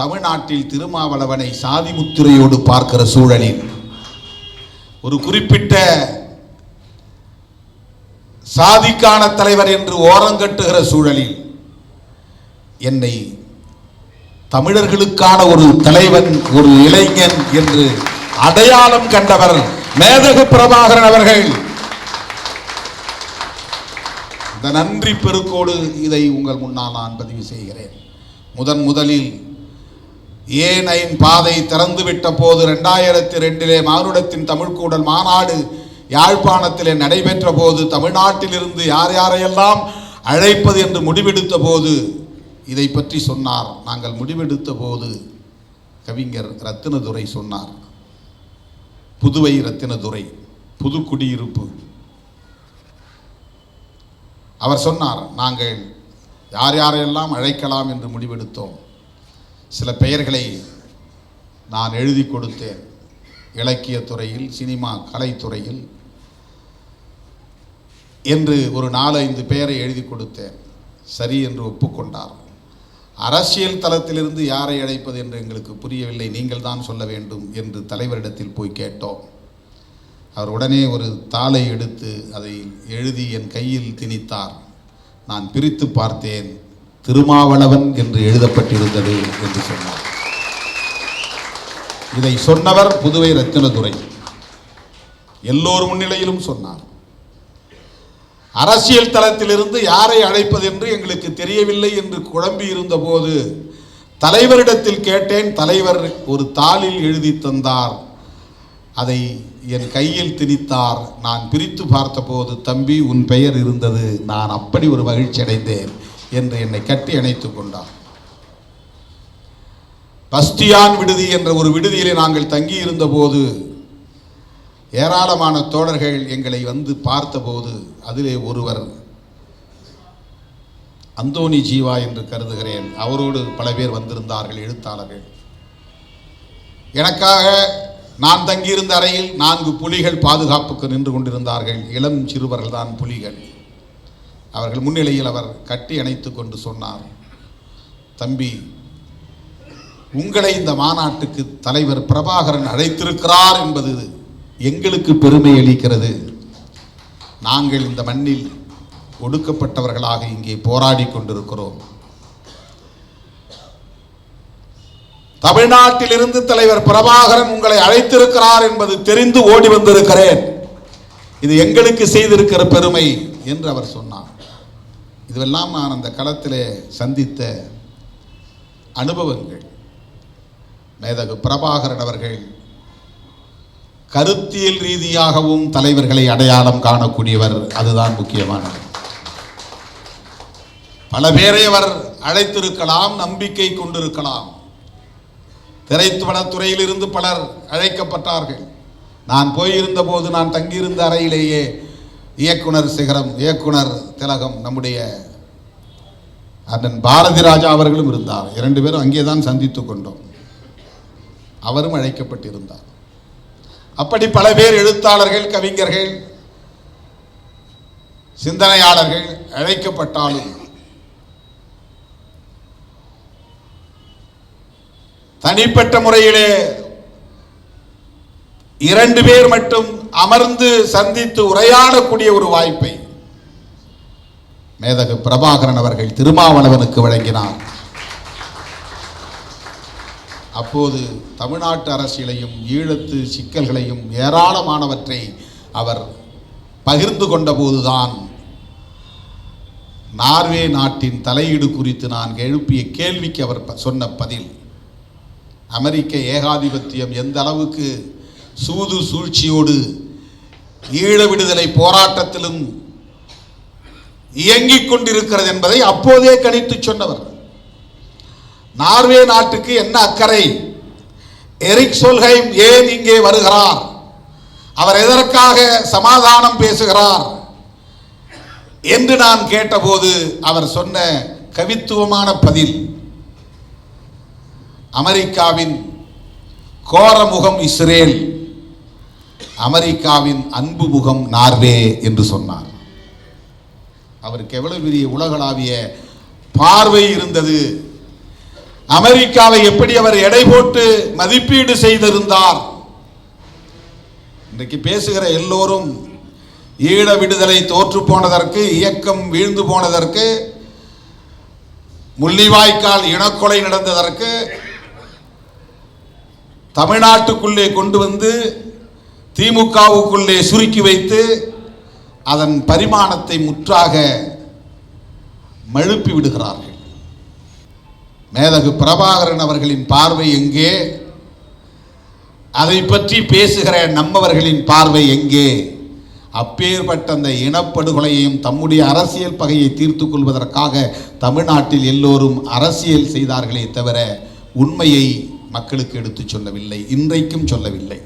தமிழ்நாட்டில் திருமாவளவனை சாதி முத்திரையோடு பார்க்கிற சூழலில் ஒரு குறிப்பிட்ட சாதிக்கான தலைவர் என்று ஓரங்கட்டுகிற சூழலில் என்னை தமிழர்களுக்கான ஒரு தலைவன் ஒரு இளைஞன் என்று அடையாளம் கண்டவர் மேதகு பிரபாகரன் அவர்கள். இந்த நன்றி பெருக்கோடு இதை உங்கள் முன்னால் நான் பதிவு செய்கிறேன். முதன் முதலில் ஏன் ஐன் பாதை திறந்துவிட்ட போது ரெண்டாயிரத்தி ரெண்டிலே மானுடத்தின் தமிழ்கூடல் மாநாடு யாழ்ப்பாணத்திலே நடைபெற்ற போது தமிழ்நாட்டிலிருந்து யார் யாரையெல்லாம் அழைப்பது என்று முடிவெடுத்த போது இதை பற்றி சொன்னார். நாங்கள் முடிவெடுத்த போது கவிஞர் ரத்தினதுரை சொன்னார். புதுவை ரத்தினதுரை புது குடியிருப்பு. அவர் சொன்னார் நாங்கள் யார் யாரையெல்லாம் அழைக்கலாம் என்று முடிவெடுத்தோம். சில பெயர்களை நான் எழுதி கொடுத்தேன். இலக்கிய துறையில் சினிமா கலைத்துறையில். என்று ஒரு நாலஞ்சு பெயரை எழுதி கொடுத்தேன். சரி என்று ஒப்புக்கொண்டார். அரசியல் தளத்திலிருந்து யாரை அழைப்பது என்று எங்களுக்கு புரியவில்லை. நீங்கள் தான் சொல்ல வேண்டும் என்று தலைவரிடத்தில் போய் கேட்டோம். அவர் உடனே ஒரு தாளை எடுத்து அதை எழுதி என் கையில் திணித்தார். நான் பிரித்து பார்த்தேன். திருமாவளவன் என்று எழுதப்பட்டிருந்தது என்று சொன்னார். இதை சொன்னவர் புதுவை ரத்தினதுரை. எல்லோர் முன்னிலையிலும் சொன்னார். அரசியல் தளத்திலிருந்து யாரை அழைப்பது என்று எங்களுக்கு தெரியவில்லை என்று குழம்பி இருந்தபோது தலைவரிடத்தில் கேட்டேன் தலைவர் ஒரு தாளில் எழுதி தந்தார். அதை என் கையில் திணித்தார். நான் பிரித்து பார்த்தபோது தம்பி உன் பெயர் இருந்தது. நான் அப்படி ஒரு மகிழ்ச்சி அடைந்தேன் என்று என்னை கட்டி அணைத்துக் கொண்டார். பஸ்தியான் விடுதி என்ற ஒரு விடுதியிலே நாங்கள் தங்கியிருந்த போது ஏராளமான தோழர்கள் எங்களை வந்து பார்த்தபோது அதிலே ஒருவர் அந்தோணி ஜீவா என்று கருதுகிறேன். அவரோடு பல பேர் வந்திருந்தார்கள் எழுத்தாளர்கள். எனக்காக நான் தங்கியிருந்த அறையில் நான்கு புலிகள் பாதுகாப்புக்கு நின்று கொண்டிருந்தார்கள். இளம் சிறுவர்கள் தான் புலிகள். அவர்கள் முன்னிலையில் அவர் கட்டி அணைத்து கொண்டு சொன்னார் தம்பி உங்களை இந்த மாநாட்டுக்கு தலைவர் பிரபாகரன் அழைத்திருக்கிறார் என்பது எங்களுக்கு பெருமை அளிக்கிறது. நாங்கள் இந்த மண்ணில் ஒடுக்கப்பட்டவர்களாக இங்கே போராடி கொண்டிருக்கிறோம். தமிழ்நாட்டிலிருந்து தலைவர் பிரபாகரன் உங்களை அழைத்திருக்கிறார் என்பது தெரிந்து ஓடி வந்திருக்கிறேன். இது எங்களுக்கு செய்திருக்கிற பெருமை என்று அவர் சொன்னார். இதுவெல்லாம் நான் அந்த களத்தில் சந்தித்த அனுபவங்கள். மேதகு பிரபாகரன் அவர்கள் கருத்தியல் ரீதியாகவும் தலைவர்களை அடையாளம் காணக்கூடியவர் அதுதான் முக்கியமானது பல பேரை அவர் அழைத்திருக்கலாம் நம்பிக்கை கொண்டிருக்கலாம். திரைத்துவனத்துறையிலிருந்து பலர் அழைக்கப்பட்டார்கள். நான் போயிருந்த போது நான் தங்கியிருந்த அறையிலேயே இயக்குனர் சிகரம் இயக்குனர் திலகம் நம்முடைய அண்ணன் பாரதி ராஜா அவர்களும் இருந்தார். இரண்டு பேரும் அங்கே தான் சந்தித்து கொண்டோம். அவரும் அழைக்கப்பட்டிருந்தார். அப்படி பல பேர் எழுத்தாளர்கள் கவிஞர்கள் சிந்தனையாளர்கள் அழைக்கப்பட்டாலும் தனிப்பட்ட முறையிலே இரண்டு பேர் மட்டும் அமர்ந்து சந்தித்து உரையாடக்கூடிய ஒரு வாய்ப்பை மேதகு பிரபாகரன் அவர்கள் திருமாவளவனுக்கு வழங்கினார். அப்போது தமிழ்நாட்டு அரசியலையும் ஈழத்து சிக்கல்களையும் ஏராளமானவற்றை அவர் பகிர்ந்து கொண்டபோதுதான் நார்வே நாட்டின் தலையீடு குறித்து நான் எழுப்பிய கேள்விக்கு அவர் ப- சொன்ன பதில் அமெரிக்க ஏகாதிபத்தியம் எந்த அளவுக்கு சூது சூழ்ச்சியோடு ஈழ விடுதலை போராட்டத்திலும் இயங்கிக் கொண்டிருக்கிறது என்பதை அப்போதே கணித்து சொன்னவர். நார்வே நாட்டுக்கு என்ன அக்கறை? எரிக் சொல்ஹைம் ஏன் இங்கே வருகிறார்? அவர் எதற்காக சமாதானம் பேசுகிறார்? என்று நான் கேட்டபோது அவர் சொன்ன கவித்துவமான பதில் அமெரிக்காவின் கோரமுகம் இஸ்ரேல். அமெரிக்காவின் அன்பு முகம் நார்வே என்று சொன்னார். அவருக்கு எவ்வளவு பெரிய உலகளாவிய பார்வை இருந்தது. அமெரிக்காவை எப்படி அவர் எடை போட்டு மதிப்பீடு செய்திருந்தார். இன்றைக்கு பேசுகிற எல்லோரும் ஈழ விடுதலை தோற்று போனதற்கு இயக்கம் வீழ்ந்து போனதற்கு முள்ளிவாய்க்கால் இனக்கொலை நடந்ததற்கு தமிழ்நாட்டுக்குள்ளே கொண்டு வந்து திமுகவுக்குள்ளே சுருக்கி வைத்து அதன் பரிமாணத்தை முற்றாக மழுப்பி விடுகிறார்கள். மேதகு பிரபாகரன் அவர்களின் பார்வை எங்கே? அதை பற்றி பேசுகிற நம்மவர்களின் பார்வை எங்கே? அப்பேற்பட்ட அந்த இனப்படுகொலையையும் தம்முடைய அரசியல் பகையை தீர்த்து கொள்வதற்காக தமிழ்நாட்டில் எல்லோரும் அரசியல் செய்தார்களே தவிர உண்மையை மக்களுக்கு எடுத்துச் சொல்லவில்லை இன்றைக்கும் சொல்லவில்லை.